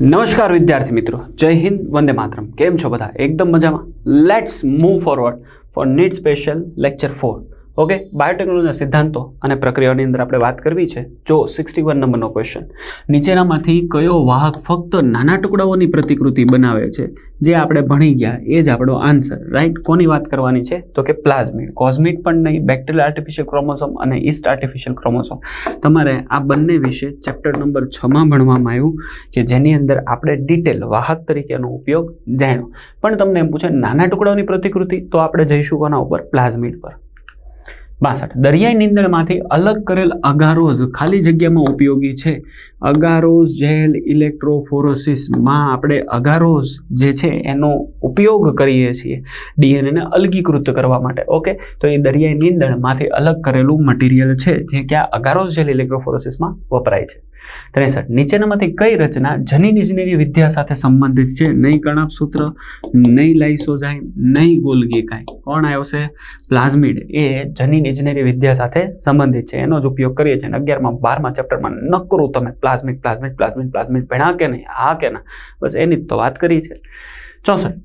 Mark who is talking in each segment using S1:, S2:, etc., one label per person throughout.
S1: નમસ્કાર વિદ્યાર્થી મિત્રો, જય હિન્દ, વંદે માતરમ. કેમ છો બધા? એકદમ મજામાં? Let's move forward for NEET special lecture for okay બાયોટેકનોલોજીના સિદ્ધાંતો અને પ્રક્રિયાઓની અંદર આપણે વાત કરવી છે. જો સિક્સટી વન નંબરનો ક્વેશ્ચન નીચેનામાંથી કયો વાહક ફક્ત નાના ટુકડાઓની પ્રતિકૃતિ બનાવે છે? જે આપણે ભણી ગયા, એ જ આપણો આન્સર રાઈટ કોની વાત કરવાની છે? તો કે પ્લાઝમિડ કોઝમિડ પણ નહીં બેક્ટેરિયલ આર્ટિફિશિયલ ક્રોમોસોમ અને ઇસ્ટ આર્ટિફિશિયલ ક્રોમોસોમ તમારે આ બંને વિશે ચેપ્ટર નંબર છમાં ભણવામાં આવ્યું કે જેની અંદર આપણે ડિટેલ વાહક તરીકેનો ઉપયોગ જાણ્યો. પણ તમને એમ પૂછે, નાના ટુકડાઓની પ્રતિકૃતિ? તો આપણે જઈશું કોના ઉપર? પ્લાઝમિડ પર. બાસઠ. દરિયાઈ નીંદણમાંથી અલગ કરેલ અગારોઝ ખાલી જગ્યામાં ઉપયોગી છે. અગારોઝ જેલ ઇલેક્ટ્રોફોરોસિસમાં આપણે અગારોઝ જે છે એનો ઉપયોગ કરીએ છીએ ડીએનએને અલગીકૃત કરવા માટે, ઓકે? તો એ દરિયાઈ નીંદણમાંથી અલગ કરેલું મટીરિયલ છે જે ક્યાં અગારોઝ જેલ ઇલેક્ટ્રોફોરોસિસમાં વપરાય છે. ત્રેસઠ, નીચેનામાંથી કઈ રચના જનીન ઇજનેરી વિદ્યા સાથે સંબંધિત છે? નહીં કણાપ સૂત્ર, નહીં લાઇસોઝાઇમ, નહીં ગોલગી કાંઈ કોણ આવ્યો છે? પ્લાઝમિડ. એ જનીન ઇજનેરી વિદ્યા સાથે સંબંધિત છે. એનો જ ઉપયોગ કરીએ છીએ. અને અગિયારમાં, બારમા ચેપ્ટરમાં નકરું તમે પ્લાઝમિડ પ્લાઝમિક પ્લાઝમિક પ્લાઝમિક ભણ્યા કે નહીં, હા કે ના? બસ એની તો વાત કરી છે. ચોસઠ.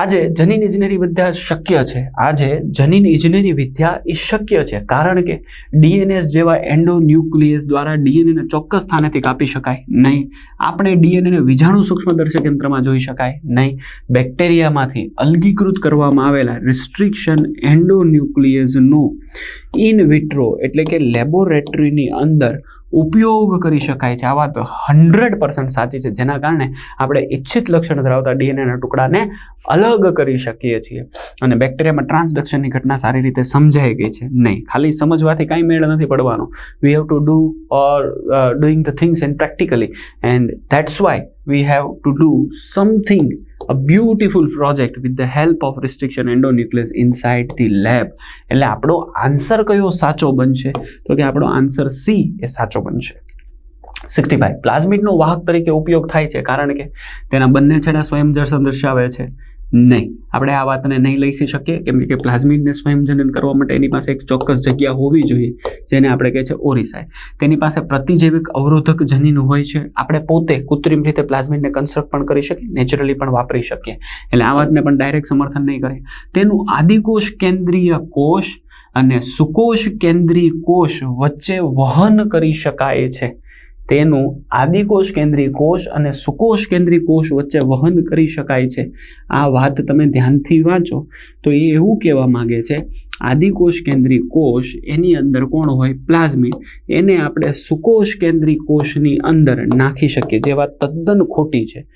S1: આજે જનીન ઇજનેરી વિદ્યા શક્ય છે. આજે જનીન ઇજનેરી વિદ્યા એ શક્ય છે. કારણ કે ડીએનએસ જેવા એન્ડોન્યુક્લિયસ દ્વારા ડીએનએને ચોક્કસ સ્થાનેથી કાપી શકાય નહીં. આપણે ડીએનએને વિજાણુ સૂક્ષ્મદર્શક યંત્રમાં જોઈ શકાય નહીં. બેક્ટેરિયામાંથી અલગીકૃત કરવામાં આવેલા રિસ્ટ્રિક્શન એન્ડોન્યુક્લિયસનો ઇન વિટ્રો એટલે કે લેબોરેટરીની અંદર ઉપયોગ કરી શકાય છે. આ વાત હંડ્રેડ પર્સન્ટ સાચી છે. જેના કારણે આપણે ઈચ્છિત લક્ષણ ધરાવતા ડીએનએના ટુકડાને અલગ કરી શકીએ છીએ. અને બેક્ટેરિયામાં ટ્રાન્સડક્શનની ઘટના સારી રીતે સમજાઈ ગઈ છે. નહીં, ખાલી સમજવાથી કાંઈ મેળ નથી પડવાનો. We have to do or doing the things and practically and that's why we have to do something a beautiful project with the help of restriction endonucleus inside the lab. એટલે આપણો આન્સર કયો સાચો બનશે? તો કે આપણો answer C એ સાચો બનશે. સિક્સટી ફાઈવ પ્લાઝમિડનો વાહક તરીકે ઉપયોગ થાય છે કારણ કે તેના બંને છેડા સ્વયંજર્ષણ દર્શાવે છે. નહીં. આપણે આ વાતને નહીં લઈ શકીએ. કેમ કે પ્લાઝમિડને સ્વયંજનન કરવા માટે એની પાસે એક ચોક્કસ જગ્યા હોવી જોઈએ, જેને આપણે કહે છે ઓરિસાય. તેની પાસે પ્રતિજૈવિક અવરોધક જનીન હોય છે. આપણે પોતે કૃત્રિમ રીતે પ્લાઝમિડને કન્સ્ટ્રક્ટ પણ કરી શકીએ નેચરલી પણ વાપરી શકીએ. એટલે આ વાતને પણ ડાયરેક્ટ સમર્થન નહીં કરે. તેનું આદિકોષ કેન્દ્રીય કોષ અને સુકોષ કેન્દ્રીય કોષ વચ્ચે વહન કરી શકાય છે. તેનું આદિકોષ કેન્દ્રીય કોષ અને સુકોષ કેન્દ્રીય કોષ વચ્ચે વહન કરી શકાય છે. આ વાત તમે ધ્યાનથી વાંચો. તો એ એવું કહેવા માગે છે, આદિકોષ કેન્દ્રીય કોષ એની અંદર કોણ હોય? પ્લાઝમિડ. એને આપણે સુકોષ કેન્દ્રીય કોષની અંદર નાખી શકીએ, જે વાત તદ્દન ખોટી છે.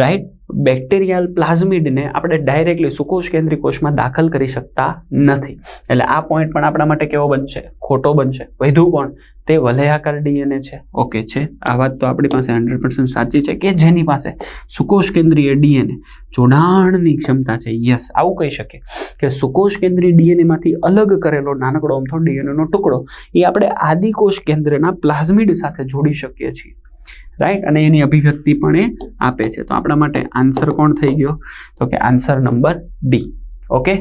S1: રાઈટ બેક્ટેરિયલ પ્લાઝમિડને આપણે ડાયરેક્ટલી સુકોષ કેન્દ્રી કોષમાં દાખલ કરી શકતા નથી. એટલે આ પોઈન્ટ પણ આપણા માટે કેવો બનશે? ખોટો બનશે. વધુ કોણ તે વલયાકાર ડીએનએ છે. ઓકે, છે. આ વાત તો આપણી પાસે હંડ્રેડ પર્સન્ટ સાચી છે કે જેની પાસે સુકોષ કેન્દ્રીય ડીએનએ જોડાણની ક્ષમતા છે? યસ આવું કહી શકે કે સુકોષ કેન્દ્રીય ડીએનએમાંથી અલગ કરેલો નાનકડો અમથો ડીએનએનો ટુકડો એ આપણે આદિકોષ કેન્દ્રના પ્લાઝમિડ સાથે જોડી શકીએ છીએ. રાઈટ અને એની અભિવ્યક્તિ પણ એ આપે છે. તો આપણા માટે આન્સર કોણ થઈ ગયો? તો કે answer number D okay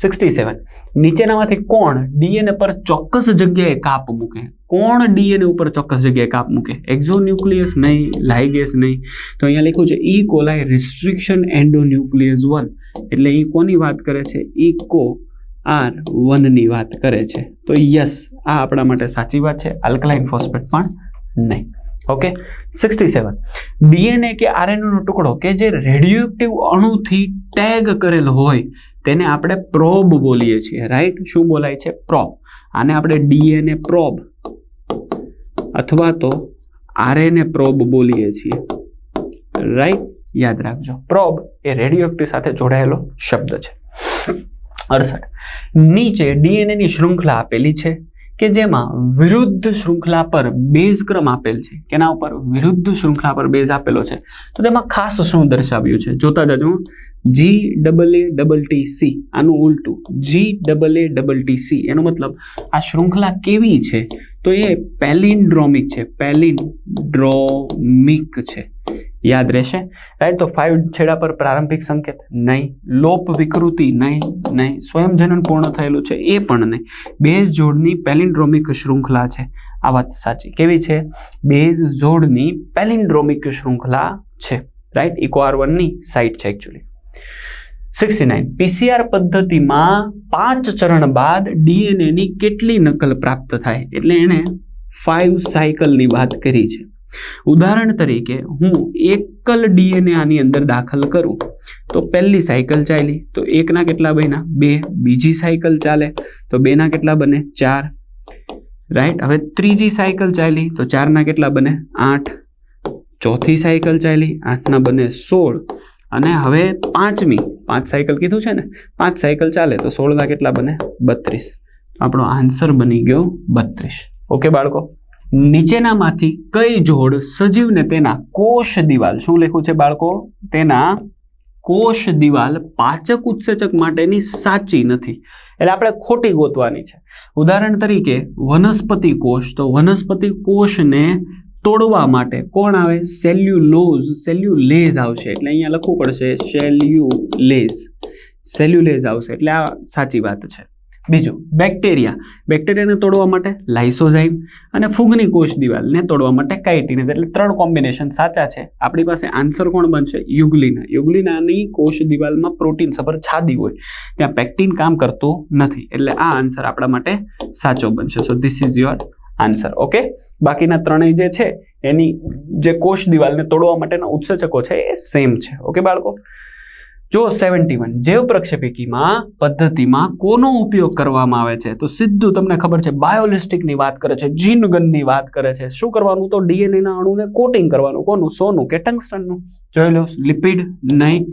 S1: sixty seven નીચેનામાંથી કોણ ડીએનએ પર ચોક્કસ જગ્યાએ કાપ મૂકે? કોણ ડીએનએ ઉપર ચોક્કસ જગ્યાએ કાપ મૂકે? એક્ઝોન્યુક્લિયસ નહીં લાઇગેસ નહીં. તો અહીંયા લખ્યું છે E coli restriction endonuclease one એટલે એ કોની વાત કરે છે? ઈ કો આર વનની વાત કરે છે. તો યસ આ આપણા માટે સાચી વાત છે. આલ્કલાઇન ફોસ્ફેટ પણ નહીં. ઓકે સિક્સટી સેવન ડીએનએ કે આરએનએનો ટુકડો કે જે રેડિયોએક્ટિવ અણુથી ટેગ કરેલો હોય, તેને આપણે પ્રોબ બોલીએ છીએ. રાઈટ શું બોલાય છે? પ્રોબ. આને આપણે ડીએનએ પ્રોબ અથવા તો આરએનએ પ્રોબ બોલીએ છીએ. રાઈટ યાદ રાખજો. પ્રોબ એ રેડિયોએક્ટિવ સાથે જોડાયેલો શબ્દ છે. અડસઠ. નીચે ડીએનએની શૃંખલા આપેલી છે. કે જેમાં વિરુદ્ધ શૃંખલા પર બેઝ ક્રમ આપેલ છે. કેના ઉપર? વિરુદ્ધ શૃંખલા પર બેઝ આપેલો છે. તો તેમાં ખાસ શું દર્શાવ્યું છે? જોતા જજો G double A double T C આનું ઉલટું. G double A double T C એનો મતલબ આ શૃંખલા કેવી છે? તો એ પેલિન્ડ્રોમિક છે. પેલિન્ડ્રોમિક છે. યાદ રહેશે. રાઈટ તો ફાઇવ છેડા પર પ્રારંભિક સંકેત નહીં, લોપ વિકૃતિ નહીં નહીં, સ્વયંજનન પૂર્ણ થયેલું છે એ પણ નહીં. બેઝ જોડની પેલિન્ડ્રોમિક શૃંખલા છે. આ વાત સાચી. કેવી છે? બેઝ જોડની પેલિન્ડ્રોમિક શૃંખલા રાઈટ ઇકો આર વનની સાઇટ છે એકચ્યુઅલી સિક્સટી નાઇન પીસીઆર પદ્ધતિમાં પાંચ ચરણ બાદ ડીએનએની કેટલી નકલ પ્રાપ્ત થાય? એટલે એણે ફાઇવ સાયકલની વાત કરી છે. ઉદાહરણ તરીકે, હું એકલ ડીએનએ આની અંદર દાખલ કરું, તો પહેલી સાયકલ ચાલી, તો એકના કેટલા બન્યા? બે. બીજી સાયકલ ચાલે, તો બેના કેટલા બને? ચાર. રાઈટ? હવે ત્રીજી સાયકલ ચાલી, તો ચારના કેટલા બને? આઠ. ચોથી સાયકલ ચાલી, આઠના બને સોળ. અને હવે પાંચમી. પાંચ સાયકલ કીધું છે ને? પાંચ સાયકલ ચાલે, તો સોળના કેટલા બને? બત્રીસ. આપણો આન્સર બની ગયો બત્રીસ. ઓકે બાળકો? નીચેનામાંથી કઈ જોડ સજીવને તેના કોષ દિવાલ, શું લખ્યું છે બાળકો? તેના કોષ દિવાલ પાચક ઉત્સેચક માટેની સાચી નથી. એટલે આપણે ખોટી ગોતવાની છે. ઉદાહરણ તરીકે, વનસ્પતિ કોષ. તો વનસ્પતિ કોષને તોડવા માટે કોણ આવે? સેલ્યુલોઝ, સેલ્યુલેઝ આવશે. એટલે અહીંયા લખવું પડશે સેલ્યુલેઝ. સેલ્યુલેઝ આવશે. એટલે આ સાચી વાત છે. બીજું બેક્ટેરિયા બેક્ટેરિયાને તોડવા માટે લાઇસોઝાઇમ અને ફૂગની કોષ દિવાલને તોડવા માટે કાઇટિનેઝ એટલે ત્રણ કોમ્બિનેશન સાચા છે. આપણી પાસે આન્સર કોણ બનશે? યુગલિના. યુગલિનાની કોષ દિવાલમાં પ્રોટીન સફર છાદી હોય. ત્યાં પેક્ટિન કામ કરતું નથી. એટલે આ આન્સર આપણા માટે સાચો બનશે. So this is your answer okay બાકીના ત્રણેય જે છે, એની જે કોષ દિવાલને તોડવા માટેના ઉત્સેચકો છે, એ સેમ છે. ઓકે બાળકો? જો સેવન્ટી વન જૈવ પ્રક્ષેપિકીમાં પદ્ધતિમાં કોનો ઉપયોગ કરવામાં આવે છે? તો સીધું તમને ખબર છે, બાયોલિસ્ટિકની વાત કરે છે, જીનગનની વાત કરે છે. શું કરવાનું? તો ડીએનએના અણુને કોટિંગ કરવાનું. કોનું? સોનું કે ટંગસ્ટનનું? જોઈ લો, લિપિડ નહીં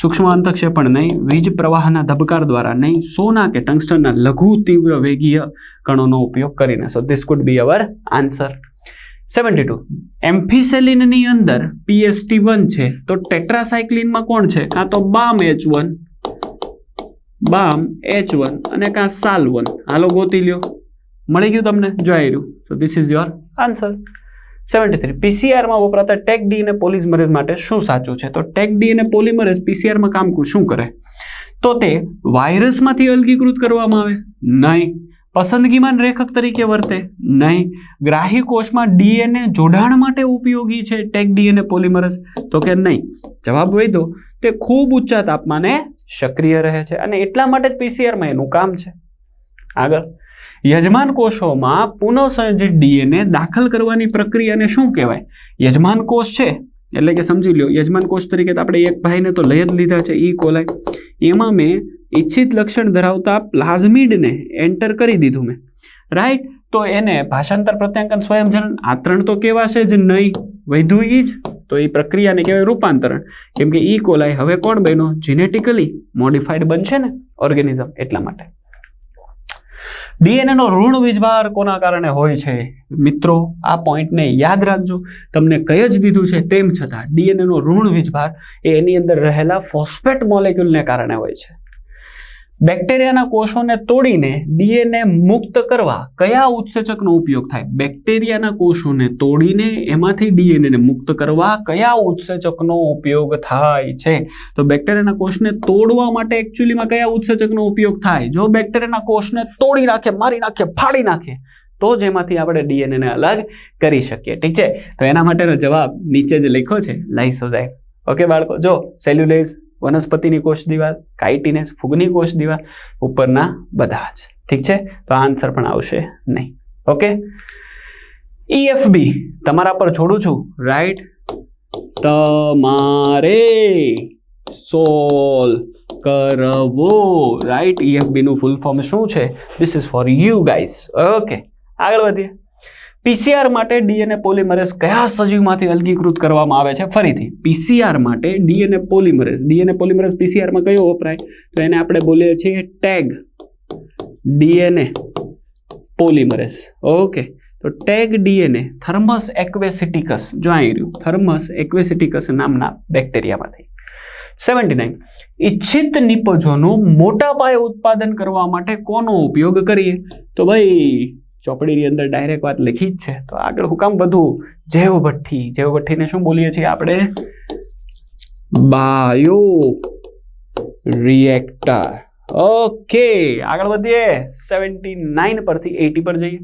S1: સૂક્ષ્મ અંતક્ષેપણ નહીં વીજ પ્રવાહના ધબકાર દ્વારા નહીં, સોના કે ટંગસ્ટનના લઘુ તીવ્ર વેગીય કણોનો ઉપયોગ કરીને. So this could be our answer seventy two એમ્ફિસેલિનની અંદર પીએસટી વન છે, તો ટેટ્રાસાયક્લિનમાં કોણ છે? કાં તો Bam H one Bam H one અને કાં સાલ વન હાલો ગોતી લ્યો. મળી ગયું તમને? જોઈ રહ્યું. તો this is your answer seventy three પીસીઆરમાં વપરાતા ટેક ડી અને પોલિમરેઝ માટે શું સાચું છે? તો ટેક ડી અને પોલિમરેઝ પીસીઆરમાં કામ શું કરે? તો તે વાયરસમાંથી અલગીકૃત કરવામાં આવે? નહીં. પસંદગીમાન રેખક તરીકે વર્તે? નહીં. ગ્રાહી કોષમાં ડીએનએ જોડાણ માટે ઉપયોગી છે ટેક ડીએનએ પોલિમરસ તો કે નહીં? જવાબ હોય દો તે ખૂબ ઊંચા તાપમાને સક્રિય રહે છે અને એટલા માટે જ પીસીઆરમાં એનું કામ છે. આગળ. યજમાન કોષોમાં પુનઃસંયોજિત ડીએનએ દાખલ કરવાની પ્રક્રિયાને શું કહેવાય? યજમાન કોષ છે. એટલે કે સમજી લો યજમાન કોષ તરીકે તો આપણે એક ભાઈને તો લઈ જ લીધા છે, ઈ કોલાય. એમાં મેં ઈચ્છિત લક્ષણ ધરાવતા પ્લાઝમિડને એન્ટર કરી દીધું મેં. રાઈટ તો એને ભાષાંતર પ્રત્યાંકન સ્વયંજનન આ ત્રણ તો કહેવાશે જ નહીં. વૈધું ઈ જ. તો એ પ્રક્રિયાને કહેવાય રૂપાંતરણ. કેમ કે ઈ કોલાય હવે કોણ બન્યો? જીનેટિકલી મોડિફાઈડ બનશે ને? ઓર્ગેનિઝમ એટલા માટે. ડીએનએનો ઋણ વિજભાર કોના કારણે હોય છે? મિત્રો, આ પોઈન્ટને યાદ રાખજો. તમને કહી જ દીધું છે તેમ છતાં ડીએનએનો ઋણ વીજભાર એ એની અંદર રહેલા ફોસ્ફેટ મોલેક્યુલને કારણે હોય છે. બેક્ટેરિયાના કોષોને તોડીને ડીએનએ મુક્ત કરવા કયા ઉત્સેચકનો ઉપયોગ થાય? બેક્ટેરિયાના કોષોને તોડીને એમાંથી ડીએનએને મુક્ત કરવા કયા ઉત્સેચકનો ઉપયોગ થાય છે? તો બેક્ટેરિયાના કોષને તોડવા માટે એકચ્યુઅલીમાં કયા ઉત્સેચકનો ઉપયોગ થાય? જો બેક્ટેરિયાના કોષને તોડી નાખે, મારી નાખે, ફાડી નાખે, તો જ એમાંથી આપણે ડીએનએને અલગ કરી શકીએ. ઠીક છે? તો એના માટેનો જવાબ નીચે જ લખ્યો છે લાઇસોઝાઇમ ઓકે બાળકો, જો સેલ્યુલેઝ વનસ્પતિની કોષ દિવાલ, કાઇટિનેસ, ફૂગની કોષ દિવાલ ઉપરના બધા જ. ઠીક છે? તો આન્સર પણ આવશે નહીં. ઓકે? ઈએફબી તમારા પર છોડું છું. રાઈટ તમારે સોલ કરવો. રાઈટ ઈએફબી નું ફૂલ ફોર્મ શું છે? This is for you guys okay આગળ વધીએ. પીસીઆર માટે ડીએનએ પોલિમરેઝ કયા સજીવમાંથી અલગીકૃત કરવામાં આવે છે? ફરીથી પીસીઆર માટે ડીએનએ પોલિમરેઝ ડીએનએ પોલિમરેઝ પીસીઆરમાં કયો વપરાય તો એને આપણે બોલીએ છીએ ટેગ ડીએનએ પોલિમરેઝ ઓકે તો ટેગ ડીએનએ થર્મસ એક્વેસિટિકસ. જો અહીં રહ્યું, થર્મસ એક્વેસિટિકસ નામના બેક્ટેરિયામાંથી. સેવન્ટી નાઇન ઇચ્છિત નિપજોનું મોટા પાયે ઉત્પાદન કરવા માટે કોનો ઉપયોગ કરીએ? તો ભાઈ ચોપડીની અંદર ડાયરેક્ટ વાત લખી જ છે. તો આગળ હું કામ બધું જૈવ ભઠ્ઠી જૈવ ભઠ્ઠીને શું બોલીએ છીએ આપણે? Bio reactor. ઓકે, આગળ વધીએ. સેવન્ટી નાઇન પરથી એટી પર જઈએ.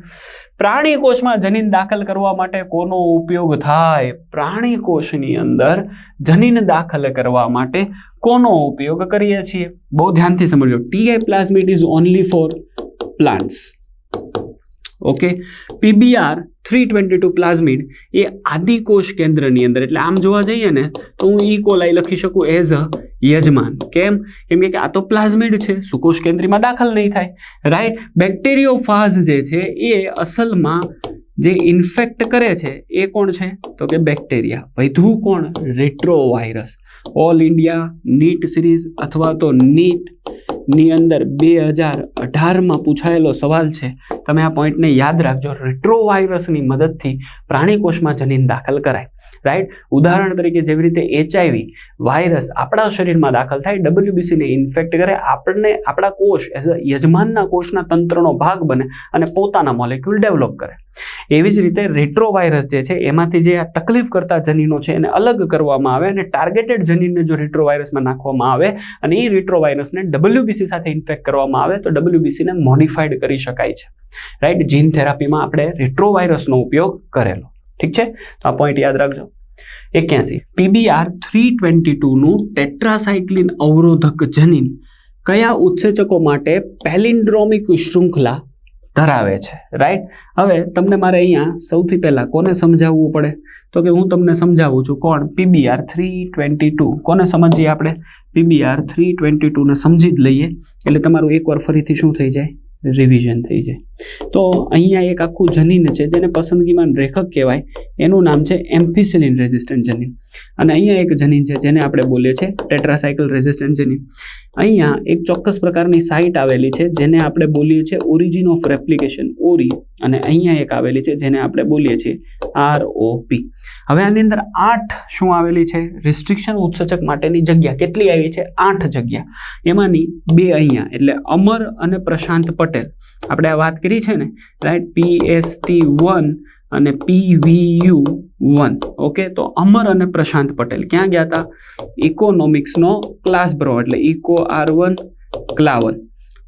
S1: પ્રાણી કોષમાં જનીન દાખલ કરવા માટે કોનો ઉપયોગ થાય? પ્રાણી કોષની અંદર જનીન દાખલ કરવા માટે કોનો ઉપયોગ કરીએ છીએ? બહુ ધ્યાનથી સમજો Ti plasmid is only for plants okay pBR three twenty two plasmid એ આદિકોષ કેન્દ્રની અંદર, એટલે આમ જોવા જઈએ ને, તો હું ઈ કોલાઈ લખી શકું એઝ અ યજમાન. કેમ? કેમ કે આ તો પ્લાઝમિડ છે, સુકોષ કેન્દ્રીમાં દાખલ નહીં થાય. રાઈટ બેક્ટેરિયોફાઝ જે છે, એ અસલમાં જે ઇન્ફેક્ટ કરે છે, એ કોણ છે? તો કે બેક્ટેરિયા વધુ કોણ? Retrovirus all India NEET series અથવા તો નીટ ની અંદર બે હજાર અઢારમાં પૂછાયેલો સવાલ છે. તમે આ પોઈન્ટને યાદ રાખજો. રેટ્રોવાયરસની મદદથી પ્રાણી કોષમાં જનીન દાખલ કરાય. રાઈટ ઉદાહરણ તરીકે જેવી રીતે એચઆઈવી વાયરસ આપણા શરીરમાં દાખલ થાય ડબલ્યુબીસીને ઇન્ફેક્ટ કરે, આપણને આપણા કોષ એઝ અ યજમાનના કોષના તંત્રનો ભાગ બને અને પોતાના મોલેક્યુલ ડેવલપ કરે. એવી જ રીતે રેટ્રોવાયરસ જે છે, એમાંથી જે આ તકલીફ કરતા જનીનો છે, એને અલગ કરવામાં આવે અને ટાર્ગેટેડ જનીનને જો રેટ્રોવાયરસમાં નાખવામાં આવે અને એ રેટ્રોવાયરસને ડબલ્યુબીસી સાથે ઇન્ફેક્ટ કરવામાં આવે, તો ડબલ્યુબીસીને મોડિફાઈડ કરી શકાય છે. રાઈટ જીન થેરાપીમાં આપણે રેટ્રોવાયરસનો ઉપયોગ કરેલો. ઠીક છે? તો આ પોઈન્ટ યાદ રાખજો. એક્યાસી. પીબીઆર થ્રી ટ્વેન્ટી ટુનું ટેટ્રાસાયક્લિન અવરોધક જનીન કયા ઉત્સેચકો માટે પેલિન્ડ્રોમિક શૃંખલા ધરાવે છે રાઈટ હવે તમને મારે અહીંયા સૌથી પહેલાં કોને સમજાવવું પડે? તો કે હું તમને સમજાવું છું કોણ? PBR three twenty two. કોને સમજીએ આપણે? પીબીઆર થ્રી ટ્વેન્ટી ટુને સમજી જ લઈએ. એટલે તમારું એકવાર ફરીથી શું થઈ જાય? રિવિઝન થઈ જાય. તો અહીંયા એક આખું જનીન છે, જેને પસંદગીમાં રેખક કહેવાય. એનું નામ છે એમ્ફિસિલિન રેઝિસ્ટન્ટ જનીન. અને અહીંયા એક જનીન છે, જેને આપણે બોલીએ છીએ ટેટ્રાસાયકલ રેઝિસ્ટન્ટ જનીન. અહીંયા એક ચોક્કસ પ્રકારની સાઇટ આવેલી છે, જેને આપણે બોલીએ છીએ ઓરિજિન ઓફ રેપ્લિકેશન, ઓરી. અને અહીંયા એક આવેલી છે, જેને આપણે બોલીએ છીએ આર ઓ પી. હવે આની અંદર આઠ શું આવેલી છે? રિસ્ટ્રિક્શન ઉત્સેચક માટેની જગ્યા. કેટલી આવી છે? આઠ જગ્યા. એમાંની બે અહીંયા, એટલે અમર અને પ્રશાંત પટેલ. આપણે આ વાત કરી છે ને right P S T one અને પીવીયુ વન ઓકે તો અમર અને પ્રશાંત પટેલ ક્યાં ગયા હતા ઇકોનોમિક્સનો ક્લાસ ભરવા એટલે ઇકો આર વન ક્લાવન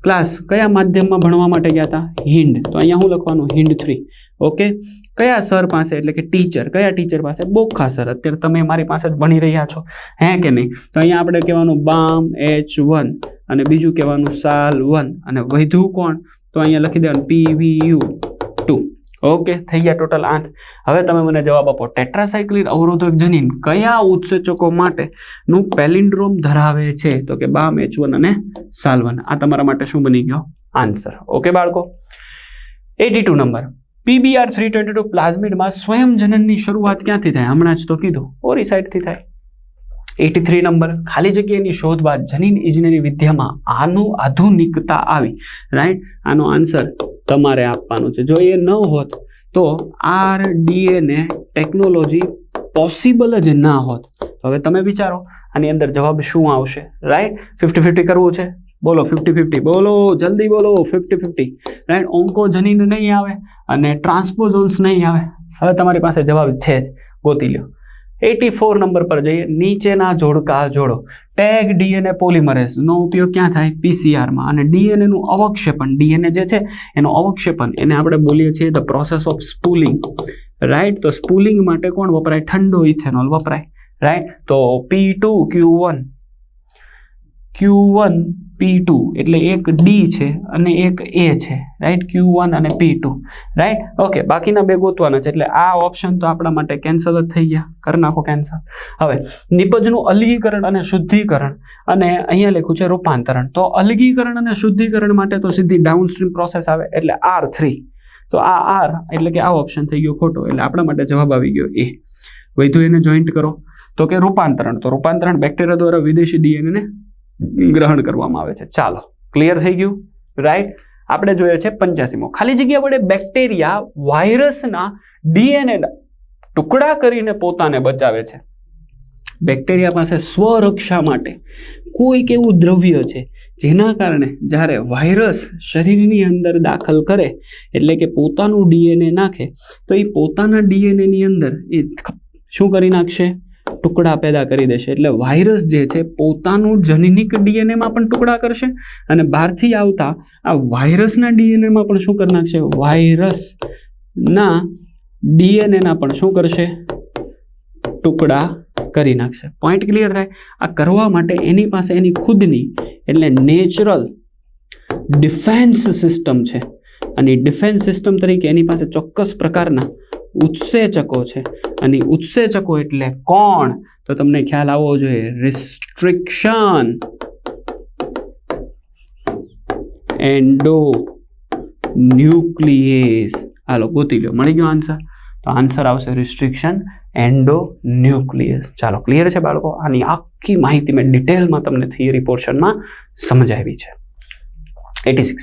S1: ક્લાસ કયા માધ્યમમાં ભણવા માટે ગયા હતા હિન્ડ તો અહીંયા શું લખવાનું? Hind three okay? કયા સર પાસે, એટલે કે ટીચર, કયા ટીચર પાસે? બોખા સર, અત્યારે તમે મારી પાસે જ ભણી રહ્યા છો. હે કે નહીં? તો અહીંયા આપણે કહેવાનું બામ એચ વન અને બીજું કહેવાનું સાલ વન અને વધુ કોણ? તો અહીંયા લખી દેવાનું પીવીયુ ટુ ઓકે? થઈ ગયા ટોટલ આઠ. હવે તમે મને જવાબ આપો. ટેટ્રાસાયક્લિન અવરોધક જનીન કયા ઉત્સેચકો માટે નું પેલિન્ડ્રોમ ધરાવે છે? તો કે બામ એચ વન અને સાલ વન આ તમારા માટે શું બની ગયો? આન્સર. ઓકે બાળકો? Eighty two number pBR three twenty two પ્લાઝમિડમાં સ્વયંજનનની શરૂઆત ક્યાંથી થાય? હમણાં જ તો કીધું. ઓરી સાઇડથી થાય. એટી થ્રી નંબર, ખાલી જગ્યાની શોધ બાદ જનીન ઇજનેરી વિદ્યામાં આનું આધુનિકતા આવી. રાઈટ? આનો આન્સર તમારે આપવાનો છે. જો એ ન હોત, તો આર ડીએને ટેકનોલોજી પોસિબલ જ ના હોત. હવે તમે વિચારો, આની અંદર જવાબ શું આવશે? રાઈટ? ફિફ્ટી ફિફ્ટી કરવું છે? બોલો, ફિફ્ટી ફિફ્ટી. બોલો, જલ્દી બોલો, ફિફ્ટી ફિફ્ટી. રાઈટ ઓન્કોજનીન નહીં આવે અને ટ્રાન્સપોઝોન્સ નહીં આવે. હવે તમારી પાસે જવાબ છે જ. ગોતી લ્યો. એટી ફોર નંબર પર જઈએ. નીચેના જોડકા જોડો. ટેગ ડીએનએ પોલિમરેઝનો ઉપયોગ ક્યાં થાય? પીસીઆરમાં અને ડીએનએનું અવક્ષેપણ. ડીએનએ જે છે, એનું અવક્ષેપણ. એને આપણે બોલીએ છીએ the process of spooling right તો સ્પૂલિંગ માટે કોણ વપરાય? ઠંડો ઇથેનોલ વપરાય. રાઈટ તો P two Q one Q one P two એટલે એક ડી છે અને એક એ છે રાઈટ ક્યુ વન અને પી ટુ રાઈટ ઓકે બાકીના બે ગોતવાના છે એટલે આ ઓપ્શન તો આપણા માટે કેન્સલ જ થઈ ગયા. કરી નાખો કેન્સલ હવે, નિપજનું અલગીકરણ અને શુદ્ધિકરણ અને અહીંયા લખ્યું છે રૂપાંતરણ. તો અલગીકરણ અને શુદ્ધિકરણ માટે તો સીધી ડાઉનસ્ટ્રીમ પ્રોસેસ આવે એટલે આર થ્રી તો આ આર એટલે કે આ ઓપ્શન થઈ ગયો ખોટો, એટલે આપણા માટે જવાબ આવી ગયો એ વૈધુ એને જોઈન્ટ કરો. તો કે રૂપાંતરણ. તો રૂપાંતરણ બેક્ટેરિયા દ્વારા વિદેશી ડીએનએને ગ્રહણ કરવામાં આવે છે. ચાલો ક્લિયર થઈ ગયું? રાઈટ આપણે જોઈએ છે પંચ્યાસીમો. ખાલી જગ્યા વડે બેક્ટેરિયા વાયરસના ડીએનએ ટુકડા કરીને પોતાને બચાવે છે. બેક્ટેરિયા પાસે સ્વરક્ષા માટે કોઈક એવું દ્રવ્ય છે જેના કારણે જ્યારે વાયરસ શરીરની અંદર દાખલ કરે, એટલે કે પોતાનું ડીએનએ નાખે, તો એ પોતાના ડીએનએની અંદર એ શું કરી નાખશે? ટુકડા પેદા કરી દેશે. એટલે વાયરસ જે છે પોતાનું જનનિક ડીએનએમાં પણ ટુકડા કરશે અને બહારથી આવતા આ વાયરસના ડીએનએમાં પણ શું કરી નાખશે? વાયરસના ડીએનએના પણ શું કરશે? ટુકડા કરી નાખશે. પોઈન્ટ ક્લિયર થાય? આ કરવા માટે એની પાસે એની ખુદની એટલે નેચરલ ડિફેન્સ સિસ્ટમ છે. અને ડિફેન્સ સિસ્ટમ તરીકે એની પાસે ચોક્કસ પ્રકારના ઉત્સેચકો છે. અને ઉત્સેચકો એટલે કોણ? તો તમને ખ્યાલ આવવો જોઈએ. રિસ્ટ્રિક્શન એન્ડો ન્યુક્લિયસ હાલો, ગોતી લો મળી ગયો આન્સર તો આન્સર આવશે રિસ્ટ્રિક્શન એન્ડો ન્યુક્લિયસ ચાલો ક્લિયર છે બાળકો? આની આખી માહિતી મેં ડિટેલમાં તમને થિયરી પોર્શનમાં સમજાવી છે. Eighty six.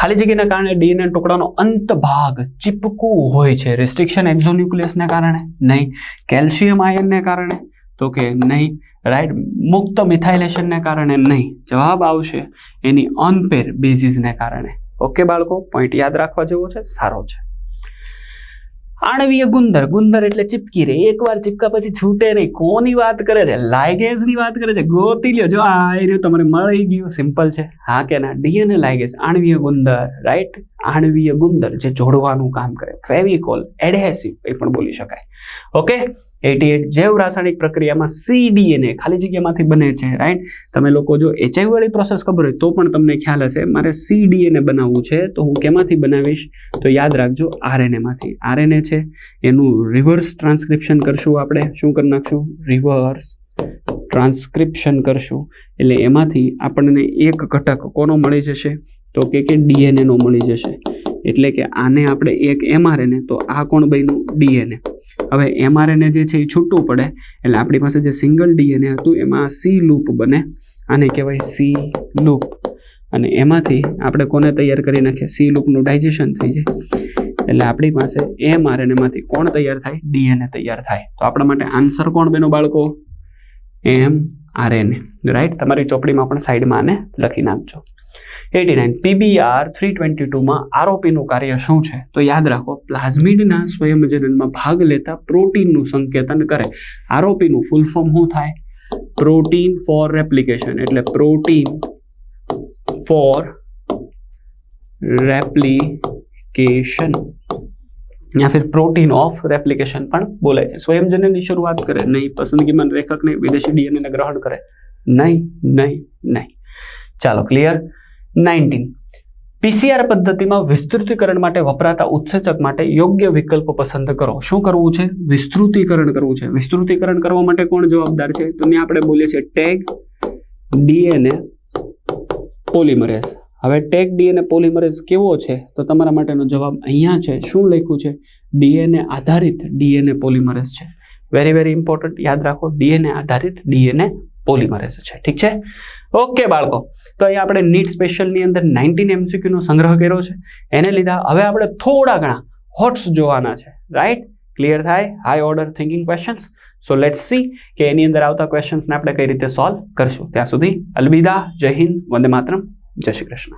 S1: ખાલી જગ્યાના કારણે ડીએનએ ટુકડાનો અંત ભાગ ચીપકું હોય છે. રિસ્ટ્રિક્શન એક્ઝોન્યુક્લિયસને કારણે નહીં. કેલ્શિયમ આયનને કારણે તો કે નહીં. રાઈટ મુક્ત મિથાઇલેશનને કારણે નહીં. જવાબ આવશે એની અનપેર બેઝિસને કારણે. ઓકે બાળકો પોઈન્ટ યાદ રાખવા જેવો છે, સારો છે. આણવીય ગુંદર. ગુંદર એટલે ચીપકી રે. એકવાર ચીપકા પછી છૂટે નહીં. કોની વાત કરે છે? લાઇગેઝની વાત કરે છે? ગોતી લ્યો. જો આ રહ્યું તમને મળી ગયું. સિમ્પલ છે. હા કે ના? ડીએનએ લાઇગેઝ આણવીય ગુંદર. રાઈટ? આણવીય ગુંદર જે જોડવાનું કામ કરે. ફેવિકોલ એડહેસિવ એ પણ બોલી શકાય. ઓકે એટી એટ જૈવ રાસાયણિક પ્રક્રિયામાં સીડીએનએ ખાલી જગ્યામાંથી બને છે રાઈટ તમે લોકો જો એચઆઈવી વાળી પ્રોસેસ ખબર હોય તો પણ તમને ખ્યાલ હશે, મારે સીડીએનએ બનાવવું છે, તો હું કેમાંથી બનાવીશ? તો યાદ રાખજો આરએનએમાંથી આરએનએ છે, એનું રિવર્સ ટ્રાન્સક્રિપ્શન કરશું આપણે. શું કરી નાખશું? રિવર્સ ટ્રાન્સક્રિપ્શન કરશું. એટલે એમાંથી આપણને એક ઘટક કોનો મળી જશે? તો કે કે ડીએનએનો મળી જશે. એટલે કે આને આપણે એક એમઆરએનએ તો આ કોણ બન્યું? ડીએનએ. હવે એમઆરએનએ જે છે એ છૂટું પડે. એટલે આપણી પાસે જે સિંગલ ડીએનએ હતું, એમાં સી લૂપ બને. આને કહેવાય સી લૂપ. અને એમાંથી આપણે કોને તૈયાર કરી નાખીએ? સી લૂપનું ડાયજેશન થઈ જાય. એટલે આપણી પાસે એમઆરએનએમાંથી કોણ તૈયાર થાય? ડીએનએ તૈયાર થાય. તો આપણા માટે આન્સર કોણ બેનો બાળકો? એમ આરએનએ રાઈટ તમારી ચોપડીમાં પણ સાઈડમાં આને લખી નાખજો. Eighty nine. PBR three twenty ટુમાં આરોપીનું કાર્ય શું છે? તો યાદ રાખો, પ્લાઝમિડના સ્વયંજનનમાં ભાગ લેતા પ્રોટીનનું સંકેતન કરે. આરોપીનું ફૂલ ફોર્મ શું થાય? Protein for replication. એટલે પ્રોટીન ફોર રેપ્લિકેશન. યા ફિર પ્રોટીન ઓફ રેપ્લિકેશન પણ બોલાય છે સ્વયંજનની શરૂઆત કરે નહીં પસંદગીમાં રેખકને વિદેશી ડીએનએને ગ્રહણ કરે નહીં નહીં નહીં ચાલો ક્લિયર નાઇન્ટીન પીસીઆર પદ્ધતિમાં વિસ્તૃતીકરણ માટે વપરાતા ઉત્સેચક માટે યોગ્ય વિકલ્પ પસંદ કરો શું કરવું છે વિસ્તૃતીકરણ કરવું છે વિસ્તૃતીકરણ કરવા માટે કોણ જવાબદાર છે તો ત્યાં આપણે બોલીએ છીએ ટેગ ડીએનએ પોલિમરેઝ હવે ટેક ડીએનએ પોલિમરેઝ કેવો છે? તો તમારા માટેનો જવાબ અહીંયા છે. શું લખ્યું છે? ડીએનએ આધારિત ડીએનએ પોલિમરેઝ છે. વેરી વેરી ઇમ્પોર્ટન્ટ યાદ રાખો ડીએનએ આધારિત ડીએનએ પોલિમરેઝ છે. ઠીક છે? ઓકે બાળકો. તો અહીંયા આપણે નીટ સ્પેશિયલની અંદર નાઇન્ટીન એમસીક્યુનો સંગ્રહ કર્યો છે. એને લીધા હવે આપણે થોડા ઘણા હોટ્સ જોવાના છે. રાઈટ ક્લિયર થાય? High order thinking questions so let's see કે એની અંદર આવતા ક્વેશ્ચન્સને આપણે કઈ રીતે સોલ્વ કરશું. ત્યાં સુધી અલવિદા, જય હિન્દ, વંદે માતરમ. જય શ્રી કૃષ્ણ.